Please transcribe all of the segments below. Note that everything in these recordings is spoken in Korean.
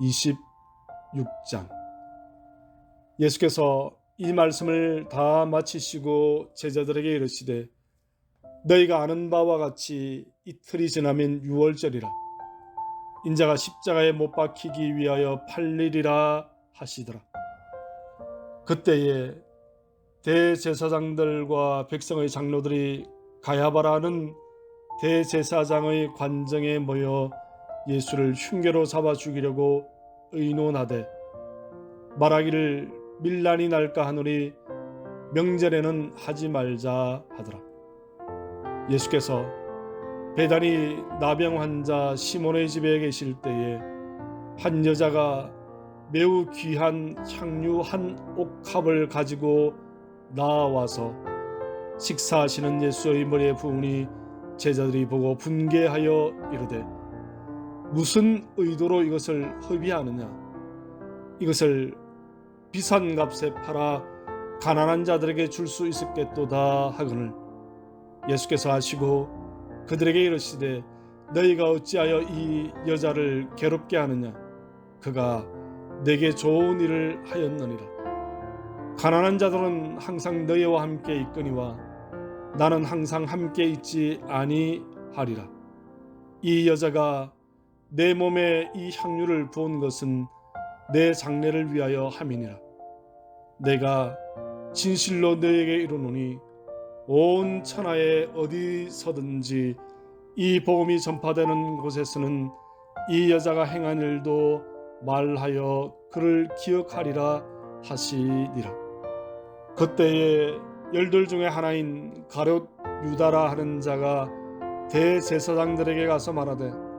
26장. 예수께서 이 말씀을 다 마치시고 제자들에게 이르시되 너희가 아는 바와 같이 이틀이 지나면 유월절이라. 인자가 십자가에 못 박히기 위하여 팔리리라 하시더라. 그때에 대제사장들과 백성의 장로들이 가야바라는 대제사장의 관정에 모여 예수를 흉계로 잡아 죽이려고 의논하되 말하기를 밀란이 날까 하노니 명절에는 하지 말자 하더라. 예수께서 배단이 나병 환자 시몬의 집에 계실 때에 한 여자가 매우 귀한 향유 한 옥합을 가지고 나와서 식사하시는 예수의 머리에 부으니 제자들이 보고 분개하여 이르되 무슨 의도로 이것을 허비하느냐? 이것을 비싼 값에 팔아 가난한 자들에게 줄 수 있었겠도다 하거늘 예수께서 하시고 그들에게 이르시되 너희가 어찌하여 이 여자를 괴롭게 하느냐? 그가 내게 좋은 일을 하였느니라. 가난한 자들은 항상 너희와 함께 있거니와 나는 항상 함께 있지 아니하리라. 이 여자가 내 몸에 이 향유를 부은 것은 내 장례를 위하여 함이니라. 내가 진실로 너에게 이르노니 온 천하에 어디서든지 이 복음이 전파되는 곳에서는 이 여자가 행한 일도 말하여 그를 기억하리라 하시니라. 그때에 열둘 중에 하나인 가룟 유다라 하는 자가 대제사장들에게 가서 말하되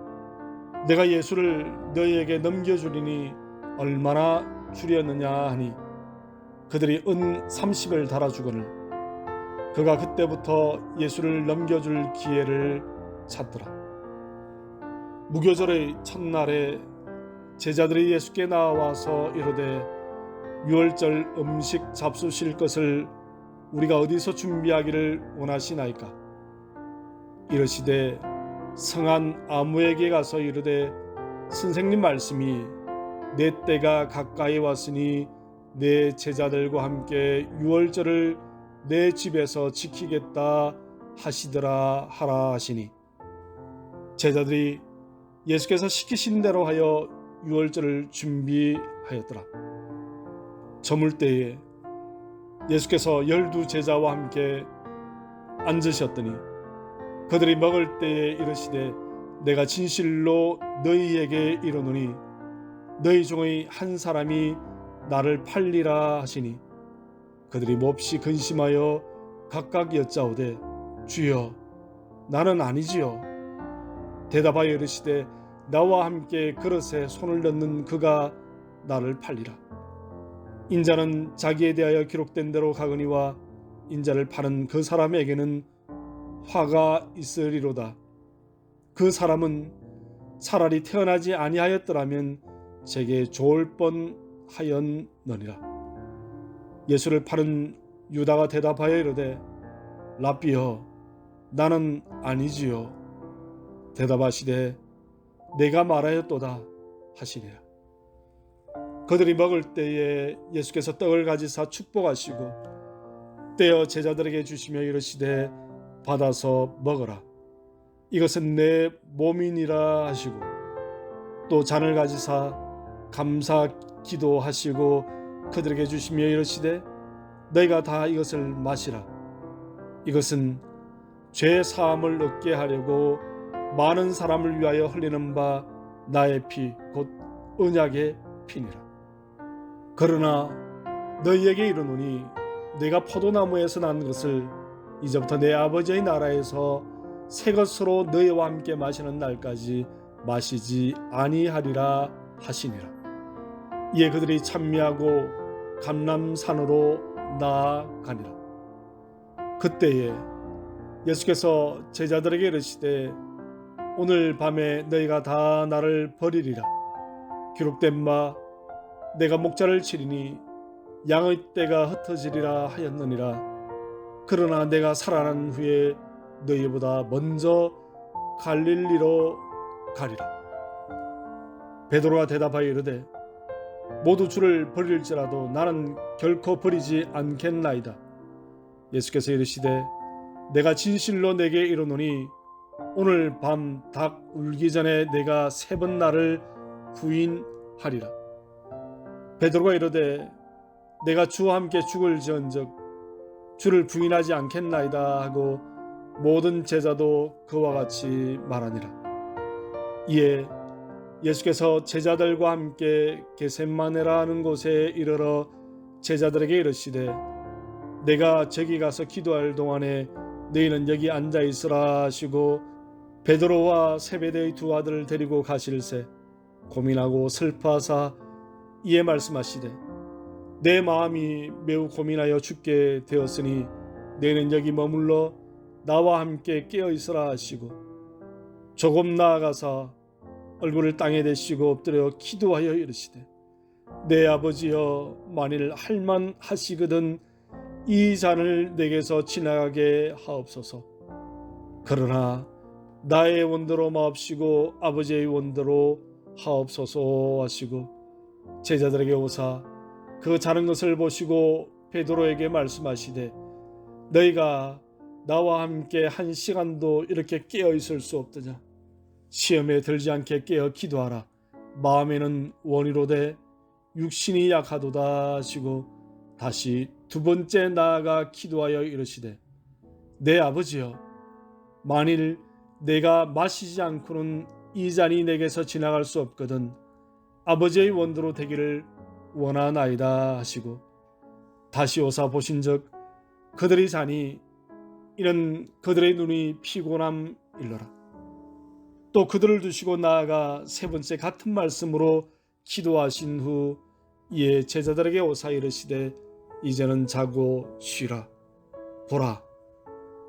내가 예수를 너희에게 넘겨주리니 얼마나 줄였느냐 하니 그들이 은 30을 달아주거늘 그가 그때부터 예수를 넘겨줄 기회를 찾더라. 무교절의 첫날에 제자들이 예수께 나와서 이르되 유월절 음식 잡수실 것을 우리가 어디서 준비하기를 원하시나이까? 이르시되 성한 아무에게 가서 이르되 선생님 말씀이 내 때가 가까이 왔으니 내 제자들과 함께 유월절을 내 집에서 지키겠다 하시더라 하라 하시니. 제자들이 예수께서 시키신 대로 하여 유월절을 준비하였더라. 저물 때에 예수께서 열두 제자와 함께 앉으셨더니 그들이 먹을 때에 이르시되 내가 진실로 너희에게 이르노니 너희 중의 한 사람이 나를 팔리라 하시니 그들이 몹시 근심하여 각각 여짜오되 주여 나는 아니지요. 대답하여 이르시되 나와 함께 그릇에 손을 넣는 그가 나를 팔리라. 인자는 자기에 대하여 기록된 대로 가거니와 인자를 파는 그 사람에게는 화가 있으리로다. 그 사람은 차라리 태어나지 아니하였더라면 제게 좋을 뻔하였느니라. 예수를 파는 유다가 대답하여 이르되 라비여 나는 아니지요. 대답하시되 내가 말하였도다 하시니라. 그들이 먹을 때에 예수께서 떡을 가지사 축복하시고 떼어 제자들에게 주시며 이르시되 받아서 먹어라. 이것은 내 몸이니라 하시고 또 잔을 가지사 감사 기도하시고 그들에게 주시며 이르시되 너희가 다 이것을 마시라. 이것은 죄 사함을 얻게 하려고 많은 사람을 위하여 흘리는 바 나의 피 곧 언약의 피니라. 그러나 너희에게 이르노니 내가 포도나무에서 난 것을 이제부터 내 아버지의 나라에서 새 것으로 너희와 함께 마시는 날까지 마시지 아니하리라 하시니라. 이에 그들이 찬미하고 감람산으로 나아가니라. 그때에 예수께서 제자들에게 이르시되 오늘 밤에 너희가 다 나를 버리리라. 기록된 바 내가 목자를 치리니 양의 떼가 흩어지리라 하였느니라. 그러나 내가 살아난 후에 너희보다 먼저 갈릴리로 가리라. 베드로가 대답하여 이르되 모두 주를 버릴지라도 나는 결코 버리지 않겠나이다. 예수께서 이르시되 내가 진실로 내게 이르노니 오늘 밤 닭 울기 전에 내가 세 번 나를 부인하리라. 베드로가 이르되 내가 주와 함께 죽을지언즉 주를 부인하지 않겠나이다 하고 모든 제자도 그와 같이 말하니라. 이에 예수께서 제자들과 함께 게셈마네라 하는 곳에 이르러 제자들에게 이르시되 내가 저기 가서 기도할 동안에 너희는 여기 앉아 있으라 하시고 베드로와 세베대의 두 아들을 데리고 가실새 고민하고 슬퍼하사 이에 말씀하시되 내 마음이 매우 고민하여 죽게 되었으니 너희는 여기 머물러 나와 함께 깨어 있으라 하시고 조금 나아가사 얼굴을 땅에 대시고 엎드려 기도하여 이르시되 내 아버지여 만일 할만 하시거든 이 잔을 내게서 지나가게 하옵소서. 그러나 나의 원대로 마옵시고 아버지의 원대로 하옵소서 하시고 제자들에게 오사 그 자는 것을 보시고 베드로에게 말씀하시되 너희가 나와 함께 한 시간도 이렇게 깨어 있을 수 없더냐? 시험에 들지 않게 깨어 기도하라. 마음에는 원이로되 육신이 약하도다 하시고 다시 두 번째 나아가 기도하여 이르시되 내 아버지여 만일 내가 마시지 않고는 이 잔이 내게서 지나갈 수 없거든 아버지의 원대로 되기를 원하나이다 하시고 다시 오사 보신즉 그들의 잔이 이는 그들의 눈이 피곤함 일러라. 또 그들을 두시고 나아가 세 번째 같은 말씀으로 기도하신 후 이에 제자들에게 오사 이르시되 이제는 자고 쉬라. 보라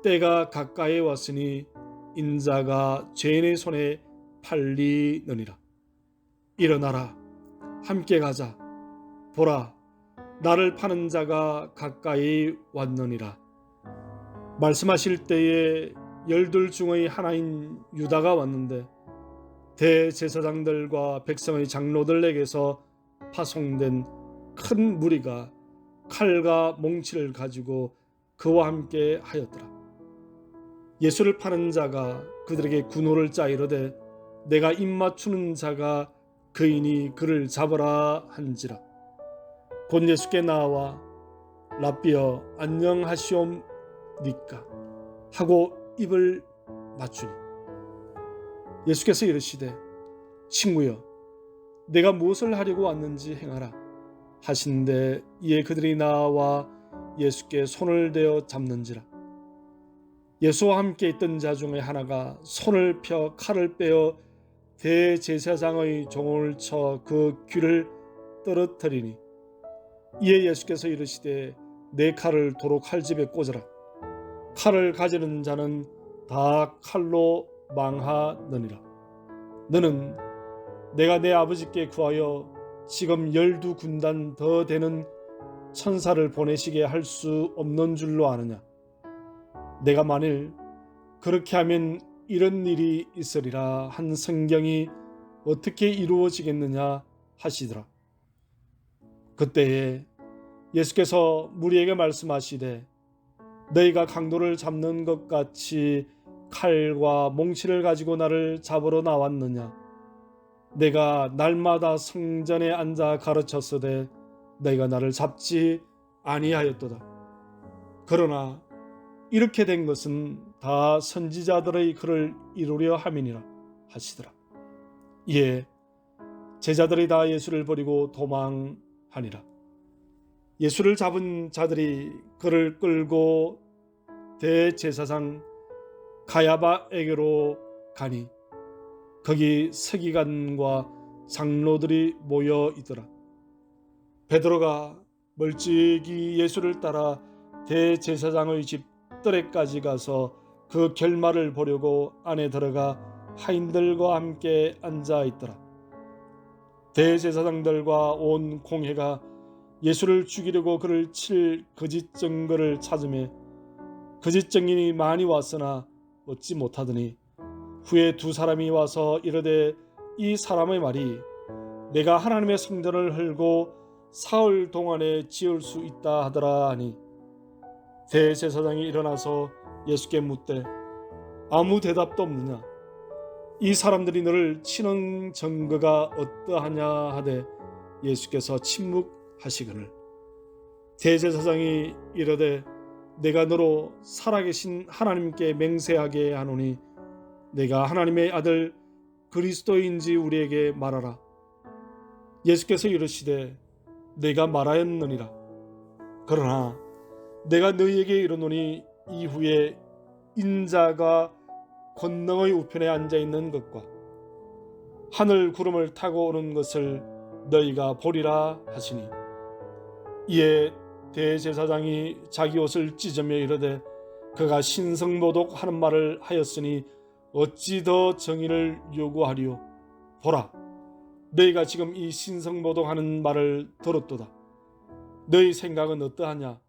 때가 가까이 왔으니 인자가 죄인의 손에 팔리느니라. 일어나라 함께 가자 보라 나를 파는 자가 가까이 왔느니라 말씀하실 때에 열둘 중의 하나인 유다가 왔는데 대제사장들과 백성의 장로들에게서 파송된 큰 무리가 칼과 몽치를 가지고 그와 함께 하였더라. 예수를 파는 자가 그들에게 군호를 짜 이르되 내가 입맞추는 자가 그이니 그를 잡으라 한지라. 곧 예수께 나와 라비어 안녕하시옵니까? 하고 입을 맞추니 예수께서 이르시되 친구여 내가 무엇을 하려고 왔는지 행하라. 하신데 이에 그들이 나와 예수께 손을 대어 잡는지라. 예수와 함께 있던 자 중에 하나가 손을 펴 칼을 빼어 대제사장의 종을 쳐 그 귀를 떨어뜨리니 이에 예수께서 이르시되 내 칼을 도로 칼집에 꽂으라 칼을 가지는 자는 다 칼로 망하느니라. 너는 내가 내 아버지께 구하여 지금 열두 군단 더 되는 천사를 보내시게 할 수 없는 줄로 아느냐? 내가 만일 그렇게 하면 이런 일이 있으리라 한 성경이 어떻게 이루어지겠느냐 하시더라. 그때에 예수께서 무리에게 말씀하시되 너희가 강도를 잡는 것 같이 칼과 몽치를 가지고 나를 잡으러 나왔느냐? 내가 날마다 성전에 앉아 가르쳤으되 너희가 나를 잡지 아니하였도다. 그러나 이렇게 된 것은 다 선지자들의 글을 이루려 함이니라 하시더라. 이에 제자들이 다 예수를 버리고 도망 하니라. 예수를 잡은 자들이 그를 끌고 대제사장 가야바에게로 가니 거기 서기관과 장로들이 모여 있더라. 베드로가 멀찍이 예수를 따라 대제사장의 집 뜰에까지 가서 그 결말을 보려고 안에 들어가 하인들과 함께 앉아 있더라. 대제사장들과 온 공회가 예수를 죽이려고 그를 칠 거짓 증거를 찾으며 거짓 증인이 많이 왔으나 얻지 못하더니 후에 두 사람이 와서 이르되 이 사람의 말이 내가 하나님의 성전을 헐고 사흘 동안에 지을 수 있다 하더라 하니 대제사장이 일어나서 예수께 묻되 아무 대답도 없느냐 이 사람들이 너를 치는 증거가 어떠하냐 하되 예수께서 침묵하시거늘. 대제사장이 이르되 내가 너로 살아계신 하나님께 맹세하게 하노니 내가 하나님의 아들 그리스도인지 우리에게 말하라. 예수께서 이르시되 내가 말하였느니라. 그러나 내가 너희에게 이르노니 이후에 인자가 권능의 우편에 앉아 있는 것과 하늘 구름을 타고 오는 것을 너희가 보리라 하시니 이에 대제사장이 자기 옷을 찢으며 이르되 그가 신성모독 하는 말을 하였으니 어찌 더 정의를 요구하리요? 보라 너희가 지금 이 신성모독 하는 말을 들었도다. 너희 생각은 어떠하냐?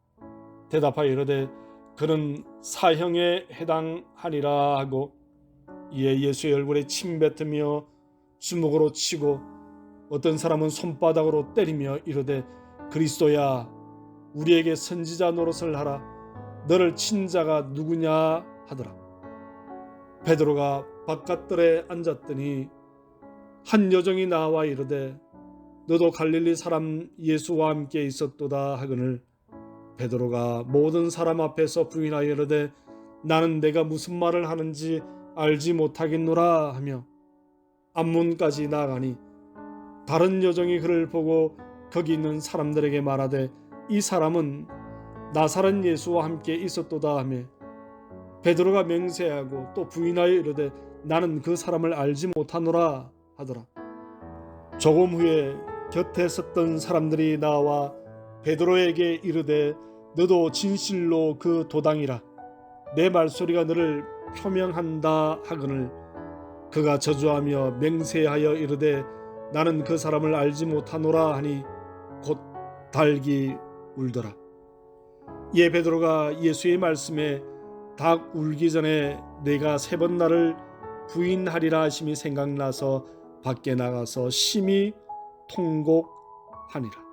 대답하여 이르되 그는 사형에 해당하니라 하고 이에 예수의 얼굴에 침 뱉으며 주먹으로 치고 어떤 사람은 손바닥으로 때리며 이르되 그리스도야 우리에게 선지자 노릇을 하라. 너를 친 자가 누구냐? 하더라. 베드로가 바깥들에 앉았더니 한 여종이 나와 이르되 너도 갈릴리 사람 예수와 함께 있었도다. 하거늘 베드로가 모든 사람 앞에서 부인하여 이르되 나는 내가 무슨 말을 하는지 알지 못하겠노라 하며 앞문까지 나가니 다른 여종이 그를 보고 거기 있는 사람들에게 말하되 이 사람은 나사렛 예수와 함께 있었도다 하며 베드로가 맹세하고 또 부인하여 이르되 나는 그 사람을 알지 못하노라 하더라. 조금 후에 곁에 섰던 사람들이 나와 베드로에게 이르되 너도 진실로 그 도당이라. 내 말소리가 너를 표명한다 하거늘. 그가 저주하며 맹세하여 이르되 나는 그 사람을 알지 못하노라 하니 곧 달기 울더라. 이에 베드로가 예수의 말씀에 닭 울기 전에 내가 세 번 나를 부인하리라 하심이 생각나서 밖에 나가서 심히 통곡하니라